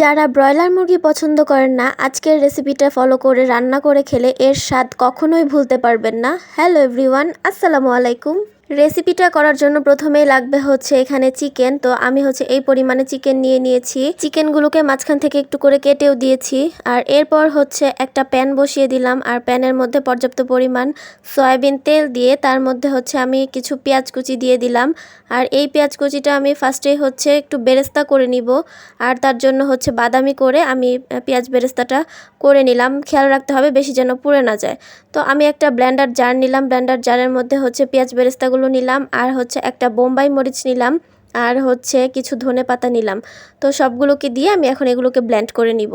যারা ব্রয়লার মুরগি পছন্দ করেন না, আজকের রেসিপিটা ফলো করে, রান্না করে খেলে এর স্বাদ কখনোই ভুলতে পারবেন না। হ্যালো এভরিওয়ান আসসালামু আলাইকুম। রেসিপিটা করার জন্য প্রথমেই লাগবে হচ্ছে এখানে চিকেন। তো আমি হচ্ছে এই পরিমাণে চিকেন নিয়ে নিয়েছি। চিকেনগুলোকে মাঝখান থেকে একটু করে কেটেও দিয়েছি। আর এরপর হচ্ছে একটা প্যান বসিয়ে দিলাম। আর প্যানের মধ্যে পর্যাপ্ত পরিমাণ সয়াবিন তেল দিয়ে তার মধ্যে হচ্ছে আমি কিছু পেঁয়াজ কুচি দিয়ে দিলাম। আর এই পেঁয়াজ কুচিটা আমি ফার্স্টেই হচ্ছে একটু বেরেস্তা করে নিব। আর তার জন্য হচ্ছে বাদামি করে আমি পেঁয়াজ বেরেস্তাটা করে নিলাম। খেয়াল রাখতে হবে বেশি যেন পুড়ে না যায়। তো আমি একটা ব্ল্যান্ডার জার নিলাম। ব্ল্যান্ডার জারের মধ্যে হচ্ছে পেঁয়াজ বেরেস্তাগুলো নিলাম, আর হচ্ছে একটা বোম্বাই মরিচ নিলাম, আর হচ্ছে কিছু ধনে পাতা নিলাম। তো সবগুলোকে দিয়ে আমি এখন এগুলোকে ব্ল্যান্ড করে নিব।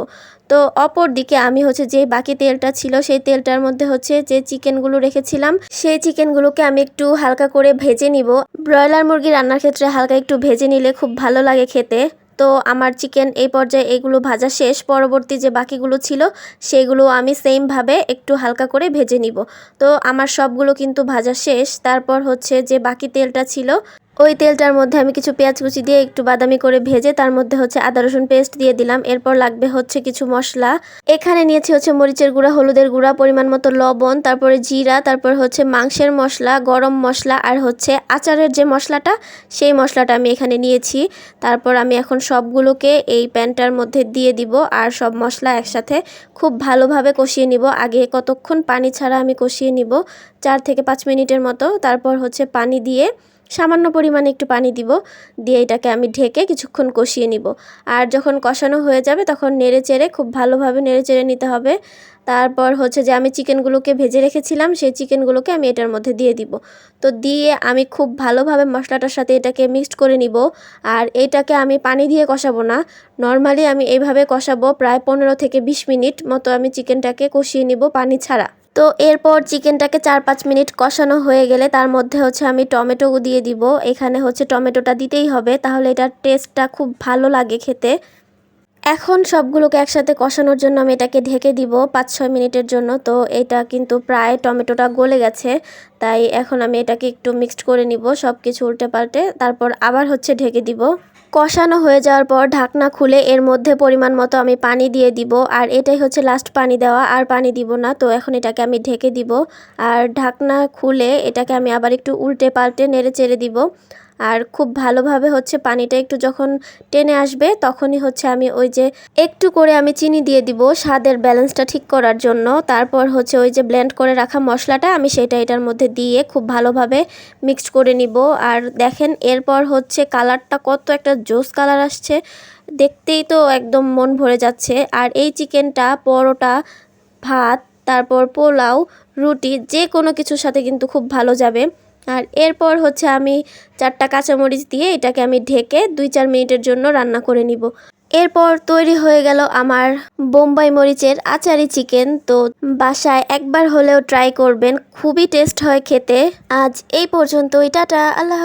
তো অপর দিকে আমি হচ্ছে যে বাকি তেলটা ছিল, সেই তেলটার মধ্যে হচ্ছে যে চিকেনগুলো রেখেছিলাম, সেই চিকেনগুলোকে আমি একটু হালকা করে ভেজে নিব। ব্রয়লার মুরগি রান্নার ক্ষেত্রে হালকা একটু ভেজে নিলে খুব ভালো লাগে খেতে। তো আমার চিকেন এই পর্যায়ে এগুলো ভাজা শেষ। পরবর্তী যে বাকিগুলো ছিল, সেগুলো আমি সেমভাবে একটু হালকা করে ভেজে নিব। তো আমার সবগুলো কিন্তু ভাজা শেষ। তারপর হচ্ছে যে বাকি তেলটা ছিল ওই তেলটার মধ্যে আমি কিছু পেঁয়াজ কুচি দিয়ে একটু বাদামি করে ভেজে তার মধ্যে হচ্ছে আদা, রসুন পেস্ট দিয়ে দিলাম। এরপর লাগবে হচ্ছে কিছু মশলা। এখানে নিয়েছি হচ্ছে মরিচের গুঁড়া, হলুদের গুঁড়া, পরিমাণ মতো লবণ, তারপরে জিরা, তারপর হচ্ছে মাংসের মশলা, গরম মশলা আর হচ্ছে আচারের যে মশলাটা, সেই মশলাটা আমি এখানে নিয়েছি। তারপর আমি এখন সবগুলোকে এই প্যানটার মধ্যে দিয়ে দিব আর সব মশলা একসাথে খুব ভালোভাবে কষিয়ে নিব। আগে কতক্ষণ পানি ছাড়া আমি কষিয়ে নিব, চার থেকে পাঁচ মিনিটের মতো। তারপর হচ্ছে পানি দিয়ে সামান্য পরিমাণে একটু পানি দিব, দিয়ে এটাকে আমি ঢেকে কিছুক্ষণ কষিয়ে নিব। আর যখন কষানো হয়ে যাবে তখন নেড়ে চেড়ে খুব ভালোভাবে নেড়ে চেড়ে নিতে হবে। তারপর হচ্ছে যে আমি চিকেনগুলোকে ভেজে রেখেছিলাম, সেই চিকেনগুলোকে আমি এটার মধ্যে দিয়ে দিব। তো দিয়ে আমি খুব ভালোভাবে মশলাটার সাথে এটাকে মিক্সড করে নিব। আর এটাকে আমি পানি দিয়ে কষাবো না। নর্মালি আমি এইভাবে কষাবো প্রায় পনেরো থেকে বিশ মিনিট মতো আমি চিকেনটাকে কষিয়ে নিব পানি ছাড়া। তো এরপর চিকেনটাকে চার পাঁচ মিনিট কষানো হয়ে গেলে তার মধ্যে হচ্ছে আমি টমেটো দিয়ে দিব। এখানে হচ্ছে টমেটোটা দিতেই হবে, তাহলে এটার টেস্টটা খুব ভালো লাগে খেতে। এখন সবগুলোকে একসাথে কষানোর জন্য আমি এটাকে ঢেকে দিব পাঁচ ছয় মিনিটের জন্য। তো এটা কিন্তু প্রায় টমেটোটা গলে গেছে, তাই এখন আমি এটাকে একটু মিক্সড করে নিব সব কিছু উল্টে পাল্টে। তারপর আবার হচ্ছে ঢেকে দিব। কষানো হয়ে যাওয়ার পর ঢাকনা খুলে এর মধ্যে পরিমাণ মতো আমি পানি দিয়ে দিব। আর এটাই হচ্ছে লাস্ট পানি দেওয়া। আর পানি দিব না, তো এখন এটাকে আমি ঢেকে দিব। আর ঢাকনা খুলে এটাকে আমি আবার একটু উল্টে পাল্টে নেড়ে চেড়ে দিব। আর খুব ভালোভাবে হচ্ছে পানিটা একটু যখন টেনে আসবে তখনই হচ্ছে আমি ওই যে একটু করে আমি চিনি দিয়ে দিব স্বাদের ব্যালেন্সটা ঠিক করার জন্য। তারপর হচ্ছে ওই যে ব্লেন্ড করে রাখা মশলাটা আমি সেটা এটার মধ্যে দিয়ে খুব ভালোভাবে মিক্সড করে নিব। আর দেখেন এরপর হচ্ছে কালারটা কত একটা জোস কালার আসছে। দেখতেই তো একদম মন ভরে যাচ্ছে। আর এই চিকেনটা, পরোটা, ভাত, তারপর পোলাও, রুটি যে কোনো কিছুর সাথে কিন্তু খুব ভালো যাবে। আর এরপর হচ্ছে আমি চারটা কাঁচামরিচ দিয়ে এটাকে আমি ঢেকে দুই চার মিনিটের জন্য রান্না করে নিব। এরপর তৈরি হয়ে গেল আমার বোম্বাই মরিচের আচারি চিকেন। তো বাসায় একবার হলেও ট্রাই করবেন, খুবই টেস্ট হয় খেতে। আজ এই পর্যন্ত টাটা, আল্লাহ।